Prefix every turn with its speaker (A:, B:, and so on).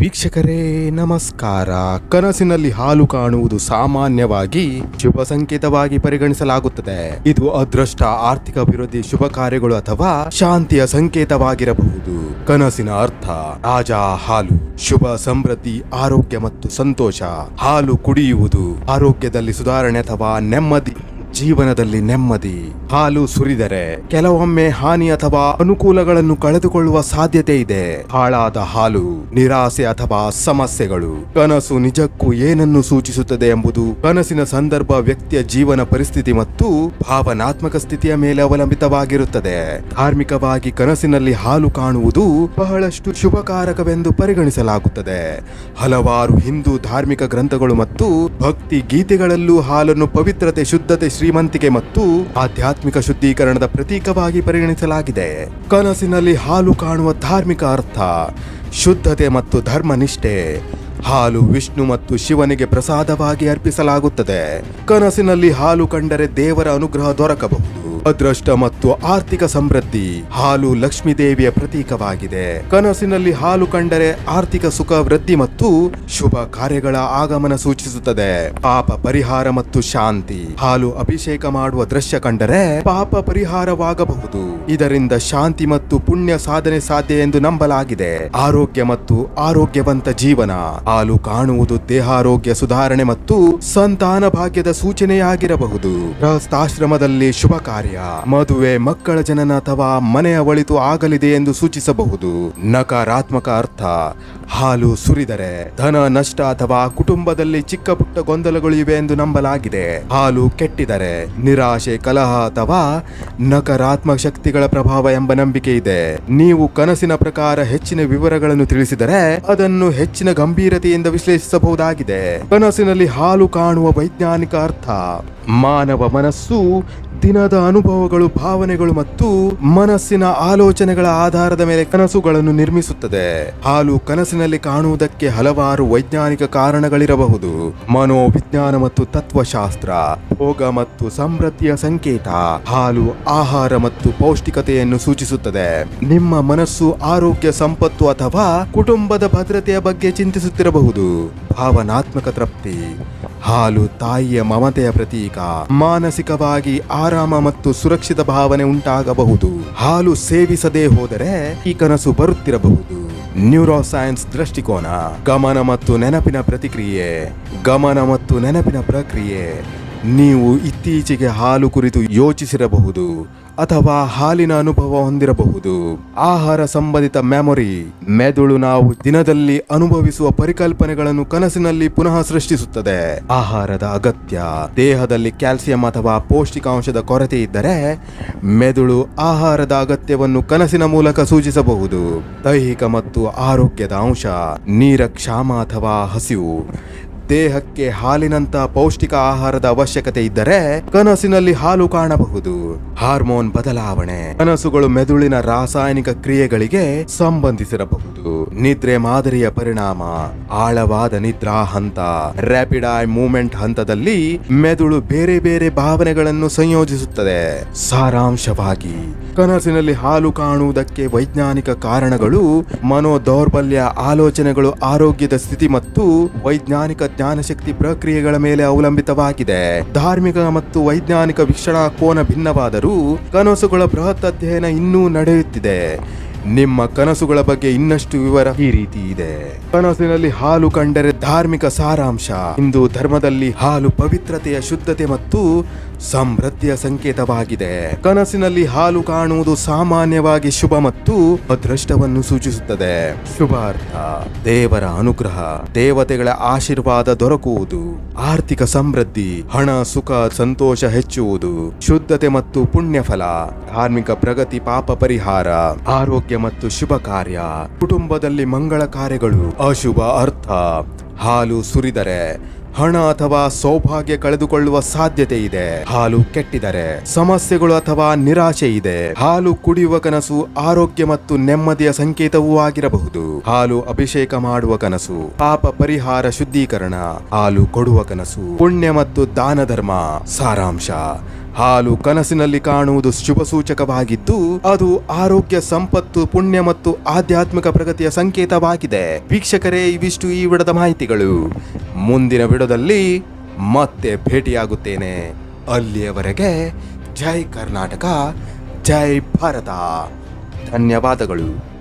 A: ವೀಕ್ಷಕರೇ, ನಮಸ್ಕಾರ. ಕನಸಿನಲ್ಲಿ ಹಾಲು ಕಾಣುವುದು ಸಾಮಾನ್ಯವಾಗಿ ಶುಭ ಸಂಕೇತವಾಗಿ ಪರಿಗಣಿಸಲಾಗುತ್ತದೆ. ಇದು ಅದೃಷ್ಟ, ಆರ್ಥಿಕ ಅಭಿವೃದ್ಧಿ, ಶುಭ ಕಾರ್ಯಗಳು ಅಥವಾ ಶಾಂತಿಯ ಸಂಕೇತವಾಗಿರಬಹುದು. ಕನಸಿನ ಅರ್ಥ, ರಾಜ, ಹಾಲು, ಶುಭ, ಸಮೃದ್ಧಿ, ಆರೋಗ್ಯ ಮತ್ತು ಸಂತೋಷ. ಹಾಲು ಕುಡಿಯುವುದು ಆರೋಗ್ಯದಲ್ಲಿ ಸುಧಾರಣೆ ಅಥವಾ ನೆಮ್ಮದಿ. ಜೀವನದಲ್ಲಿ ನೆಮ್ಮದಿ, ಹಾಲು ಸುರಿದರೆ ಕೆಲವೊಮ್ಮೆ ಹಾನಿ ಅಥವಾ ಅನುಕೂಲಗಳನ್ನು ಕಳೆದುಕೊಳ್ಳುವ ಸಾಧ್ಯತೆ ಇದೆ. ಹಾಳಾದ ಹಾಲು, ನಿರಾಸೆ ಅಥವಾ ಸಮಸ್ಯೆಗಳು, ಕನಸು ನಿಜಕ್ಕೂ ಏನನ್ನು ಸೂಚಿಸುತ್ತದೆ ಎಂಬುದು ಕನಸಿನ ಸಂದರ್ಭ ವ್ಯಕ್ತಿಯ ಜೀವನ ಪರಿಸ್ಥಿತಿ ಮತ್ತು ಭಾವನಾತ್ಮಕ ಸ್ಥಿತಿಯ ಮೇಲೆ ಅವಲಂಬಿತವಾಗಿರುತ್ತದೆ. ಧಾರ್ಮಿಕವಾಗಿ ಕನಸಿನಲ್ಲಿ ಹಾಲು ಕಾಣುವುದು ಬಹಳಷ್ಟು ಶುಭಕಾರಕವೆಂದು ಪರಿಗಣಿಸಲಾಗುತ್ತದೆ. ಹಲವಾರು ಹಿಂದೂ ಧಾರ್ಮಿಕ ಗ್ರಂಥಗಳು ಮತ್ತು ಭಕ್ತಿ ಗೀತೆಗಳಲ್ಲೂ ಹಾಲನ್ನು ಪವಿತ್ರತೆ, ಶುದ್ಧತೆ ಶ್ರೀಮಂತಿಕೆ ಮತ್ತು ಆಧ್ಯಾತ್ಮಿಕ ಶುದ್ಧೀಕರಣದ ಪ್ರತೀಕವಾಗಿ ಪರಿಗಣಿಸಲಾಗಿದೆ. ಕನಸಿನಲ್ಲಿ ಹಾಲು ಕಾಣುವ ಧಾರ್ಮಿಕ ಅರ್ಥ, ಶುದ್ಧತೆ ಮತ್ತು ಧರ್ಮನಿಷ್ಠೆ, ಹಾಲು ವಿಷ್ಣು ಮತ್ತು ಶಿವನಿಗೆ ಪ್ರಸಾದವಾಗಿ ಅರ್ಪಿಸಲಾಗುತ್ತದೆ. ಕನಸಿನಲ್ಲಿ ಹಾಲು ಕಂಡರೆ ದೇವರ ಅನುಗ್ರಹ ದೊರಕಬಹುದು. ಅದೃಷ್ಟ ಮತ್ತು ಆರ್ಥಿಕ ಸಮೃದ್ಧಿ ಹಾಲು ಲಕ್ಷ್ಮೀ ದೇವಿಯ ಪ್ರತೀಕವಾಗಿದೆ. ಕನಸಿನಲ್ಲಿ ಹಾಲು ಕಂಡರೆ ಆರ್ಥಿಕ ಸುಖ, ವೃದ್ಧಿ ಮತ್ತು ಶುಭ ಕಾರ್ಯಗಳ ಆಗಮನ ಸೂಚಿಸುತ್ತದೆ. ಪಾಪ ಪರಿಹಾರ ಮತ್ತು ಶಾಂತಿ. ಹಾಲು ಅಭಿಷೇಕ ಮಾಡುವ ದೃಶ್ಯ ಕಂಡರೆ ಪಾಪ ಪರಿಹಾರವಾಗಬಹುದು. ಇದರಿಂದ ಶಾಂತಿ ಮತ್ತು ಪುಣ್ಯ ಸಾಧನೆ ಸಾಧ್ಯ ಎಂದು ನಂಬಲಾಗಿದೆ. ಆರೋಗ್ಯ ಮತ್ತು ಆರೋಗ್ಯವಂತ ಜೀವನ. ಹಾಲು ಕಾಣುವುದು ದೇಹಾರೋಗ್ಯ ಸುಧಾರಣೆ ಮತ್ತು ಸಂತಾನ ಭಾಗ್ಯದ ಸೂಚನೆಯಾಗಿರಬಹುದು. ಗೃಹಸ್ಥಾಶ್ರಮದಲ್ಲಿ ಶುಭ ಕಾರ್ಯ. ಮದುವೆ ಮಕ್ಕಳ ಜನನ ಅಥವಾ ಮನೆಯ ಒಳಿತು ಆಗಲಿದೆ ಎಂದು ಸೂಚಿಸಬಹುದು. ನಕಾರಾತ್ಮಕ ಅರ್ಥ, ಹಾಲು ಸುರಿದರೆ ಧನ ನಷ್ಟ ಅಥವಾ ಕುಟುಂಬದಲ್ಲಿ ಚಿಕ್ಕ ಪುಟ್ಟ ಗೊಂದಲಗಳು ಇವೆ ಎಂದು ನಂಬಲಾಗಿದೆ. ಹಾಲು ಕೆಟ್ಟಿದರೆ ನಿರಾಶೆ, ಕಲಹ ಅಥವಾ ನಕಾರಾತ್ಮಕ ಶಕ್ತಿಗಳ ಪ್ರಭಾವ ಎಂಬ ನಂಬಿಕೆ ಇದೆ. ನೀವು ಕನಸಿನ ಪ್ರಕಾರ ಹೆಚ್ಚಿನ ವಿವರಗಳನ್ನು ತಿಳಿಸಿದರೆ ಅದನ್ನು ಹೆಚ್ಚಿನ ಗಂಭೀರತೆಯಿಂದ ವಿಶ್ಲೇಷಿಸಬಹುದಾಗಿದೆ. ಕನಸಿನಲ್ಲಿ ಹಾಲು ಕಾಣುವ ವೈಜ್ಞಾನಿಕ ಅರ್ಥ, ಮಾನವ ಮನಸ್ಸು ದಿನದ ಅನುಭವಗಳು, ಭಾವನೆಗಳು ಮತ್ತು ಮನಸ್ಸಿನ ಆಲೋಚನೆಗಳ ಆಧಾರದ ಮೇಲೆ ಕನಸುಗಳನ್ನು ನಿರ್ಮಿಸುತ್ತದೆ. ಹಾಲು ಕನಸಿನಲ್ಲಿ ಕಾಣುವುದಕ್ಕೆ ಹಲವಾರು ವೈಜ್ಞಾನಿಕ ಕಾರಣಗಳಿರಬಹುದು. ಮನೋವಿಜ್ಞಾನ ಮತ್ತು ತತ್ವಶಾಸ್ತ್ರ, ಭೋಗ ಮತ್ತು ಸಮೃದ್ಧಿಯ ಸಂಕೇತ, ಹಾಲು ಆಹಾರ ಮತ್ತು ಪೌಷ್ಟಿಕತೆಯನ್ನು ಸೂಚಿಸುತ್ತದೆ. ನಿಮ್ಮ ಮನಸ್ಸು ಆರೋಗ್ಯ, ಸಂಪತ್ತು ಅಥವಾ ಕುಟುಂಬದ ಭದ್ರತೆಯ ಬಗ್ಗೆ ಚಿಂತಿಸುತ್ತಿರಬಹುದು. ಭಾವನಾತ್ಮಕ ತೃಪ್ತಿ ಹಾಲು ತಾಯಿಯ ಮಮತೆಯ ಪ್ರತೀಕ. ಮಾನಸಿಕವಾಗಿ ಆರಾಮ ಮತ್ತು ಸುರಕ್ಷಿತ ಭಾವನೆ ಉಂಟಾಗಬಹುದು. ಹಾಲು ಸೇವಿಸದೇ ಹೋದರೆ ಈ ಕನಸು ಬರುತ್ತಿರಬಹುದು. ನ್ಯೂರೋಸೈನ್ಸ್ ದೃಷ್ಟಿಕೋನ. ಗಮನ ಮತ್ತು ನೆನಪಿನ ಪ್ರತಿಕ್ರಿಯೆ. ಗಮನ ಮತ್ತು ನೆನಪಿನ ಪ್ರಕ್ರಿಯೆ. ನೀವು ಇತ್ತೀಚೆಗೆ ಹಾಲು ಕುರಿತು ಯೋಚಿಸಿರಬಹುದು ಅಥವಾ ಹಾಲಿನ ಅನುಭವ ಹೊಂದಿರಬಹುದು. ಆಹಾರ ಸಂಬಂಧಿತ ಮೆಮೊರಿ, ಮೆದುಳು ನಾವು ದಿನದಲ್ಲಿ ಅನುಭವಿಸುವ ಪರಿಕಲ್ಪನೆಗಳನ್ನು ಕನಸಿನಲ್ಲಿ ಪುನಃ ಸೃಷ್ಟಿಸುತ್ತದೆ. ಆಹಾರದ ಅಗತ್ಯ, ದೇಹದಲ್ಲಿ ಕ್ಯಾಲ್ಸಿಯಂ ಅಥವಾ ಪೌಷ್ಟಿಕಾಂಶದ ಕೊರತೆ ಇದ್ದರೆ ಮೆದುಳು ಆಹಾರದ ಅಗತ್ಯವನ್ನು ಕನಸಿನ ಮೂಲಕ ಸೂಚಿಸಬಹುದು. ದೈಹಿಕ ಮತ್ತು ಆರೋಗ್ಯದ ಅಂಶ ನೀರ ಕ್ಷಾಮ ಅಥವಾ ಹಸಿವು ದೇಹಕ್ಕೆ ಹಾಲಿನಂತ ಪೌಷ್ಟಿಕ ಆಹಾರದ ಅವಶ್ಯಕತೆ ಇದ್ದರೆ ಕನಸಿನಲ್ಲಿ ಹಾಲು ಕಾಣಬಹುದು. ಹಾರ್ಮೋನ್ ಬದಲಾವಣೆ, ಕನಸುಗಳು ಮೆದುಳಿನ ರಾಸಾಯನಿಕ ಕ್ರಿಯೆಗಳಿಗೆ ಸಂಬಂಧಿಸಿರಬಹುದು. ನಿದ್ರೆ ಮಾದರಿಯ ಪರಿಣಾಮ, ಆಳವಾದ ನಿದ್ರಾ ಹಂತ ರ್ಯಾಪಿಡ್ ಐ ಮೂವ್ಮೆಂಟ್ ಹಂತದಲ್ಲಿ ಮೆದುಳು ಬೇರೆ ಬೇರೆ ಭಾವನೆಗಳನ್ನು ಸಂಯೋಜಿಸುತ್ತದೆ. ಸಾರಾಂಶವಾಗಿ, ಕನಸಿನಲ್ಲಿ ಹಾಲು ಕಾಣುವುದಕ್ಕೆ ವೈಜ್ಞಾನಿಕ ಕಾರಣಗಳು ಮನೋ ದೌರ್ಬಲ್ಯ ಆಲೋಚನೆಗಳು, ಆರೋಗ್ಯದ ಸ್ಥಿತಿ ಮತ್ತು ವೈಜ್ಞಾನಿಕ ಜ್ಞಾನಶಕ್ತಿ ಪ್ರಕ್ರಿಯೆಗಳ ಮೇಲೆ ಅವಲಂಬಿತವಾಗಿದೆ. ಧಾರ್ಮಿಕ ಮತ್ತು ವೈಜ್ಞಾನಿಕ ವೀಕ್ಷಣಾ ಕೋನ ಭಿನ್ನವಾದರೂ ಕನಸುಗಳ ಬೃಹತ್ ಅಧ್ಯಯನ ಇನ್ನೂ ನಡೆಯುತ್ತಿದೆ. ನಿಮ್ಮ ಕನಸುಗಳ ಬಗ್ಗೆ ಇನ್ನಷ್ಟು ವಿವರ ಈ ರೀತಿ ಇದೆ. ಕನಸಿನಲ್ಲಿ ಹಾಲು ಕಂಡರೆ ಧಾರ್ಮಿಕ ಸಾರಾಂಶ. ಹಿಂದೂ ಧರ್ಮದಲ್ಲಿ ಹಾಲು ಪವಿತ್ರತೆಯ ಶುದ್ಧತೆ ಮತ್ತು ಸಮೃದ್ಧಿಯ ಸಂಕೇತವಾಗಿದೆ. ಕನಸಿನಲ್ಲಿ ಹಾಲು ಕಾಣುವುದು ಸಾಮಾನ್ಯವಾಗಿ ಶುಭ ಮತ್ತು ಅದೃಷ್ಟವನ್ನು ಸೂಚಿಸುತ್ತದೆ. ಶುಭಾರ್ಥ. ದೇವರ ಅನುಗ್ರಹ. ದೇವತೆಗಳ ಆಶೀರ್ವಾದ ದೊರಕುವುದು. ಆರ್ಥಿಕ ಸಮೃದ್ಧಿ. ಹಣ, ಸುಖ, ಸಂತೋಷ ಹೆಚ್ಚುವುದು. ಶುದ್ಧತೆ ಮತ್ತು ಪುಣ್ಯ ಫಲ ಧಾರ್ಮಿಕ ಪ್ರಗತಿ, ಪಾಪ ಪರಿಹಾರ. ಆರೋಗ್ಯ ಮತ್ತು ಶುಭ ಕಾರ್ಯ. ಕುಟುಂಬದಲ್ಲಿ ಮಂಗಳ ಕಾರ್ಯಗಳು, ಅಶುಭ ಅರ್ಥ. ಹಾಲು ಸುರಿದರೆ ಹಣ ಅಥವಾ ಸೌಭಾಗ್ಯ ಕಳೆದುಕೊಳ್ಳುವ ಸಾಧ್ಯತೆ ಇದೆ. ಹಾಲು ಕೆಟ್ಟಿದರೆ ಸಮಸ್ಯೆಗಳು ಅಥವಾ ನಿರಾಶೆ ಇದೆ. ಹಾಲು ಕುಡಿಯುವ ಕನಸು ಆರೋಗ್ಯ ಮತ್ತು ನೆಮ್ಮದಿಯ ಸಂಕೇತವೂ ಆಗಿರಬಹುದು. ಹಾಲು ಅಭಿಷೇಕ ಮಾಡುವ ಕನಸು, ಪಾಪ ಪರಿಹಾರ ಶುದ್ಧೀಕರಣ. ಹಾಲು ಕೊಡುವ ಕನಸು, ಪುಣ್ಯ ಮತ್ತು ದಾನ ಧರ್ಮ ಸಾರಾಂಶ ಹಾಲು ಕನಸಿನಲ್ಲಿ ಕಾಣುವುದು ಶುಭ ಸೂಚಕವಾಗಿದ್ದು ಅದು ಆರೋಗ್ಯ ಸಂಪತ್ತು, ಪುಣ್ಯ ಮತ್ತು ಆಧ್ಯಾತ್ಮಿಕ ಪ್ರಗತಿಯ ಸಂಕೇತವಾಗಿದೆ. ವೀಕ್ಷಕರೇ, ಇವಿಷ್ಟು ಈ ವಿಡದ ಮಾಹಿತಿಗಳು. ಮುಂದಿನ ವಿಡದಲ್ಲಿ ಮತ್ತೆ ಭೇಟಿಯಾಗುತ್ತೇನೆ. ಅಲ್ಲಿಯವರೆಗೆ ಜೈ ಕರ್ನಾಟಕ, ಜೈ ಭಾರತ. ಧನ್ಯವಾದಗಳು.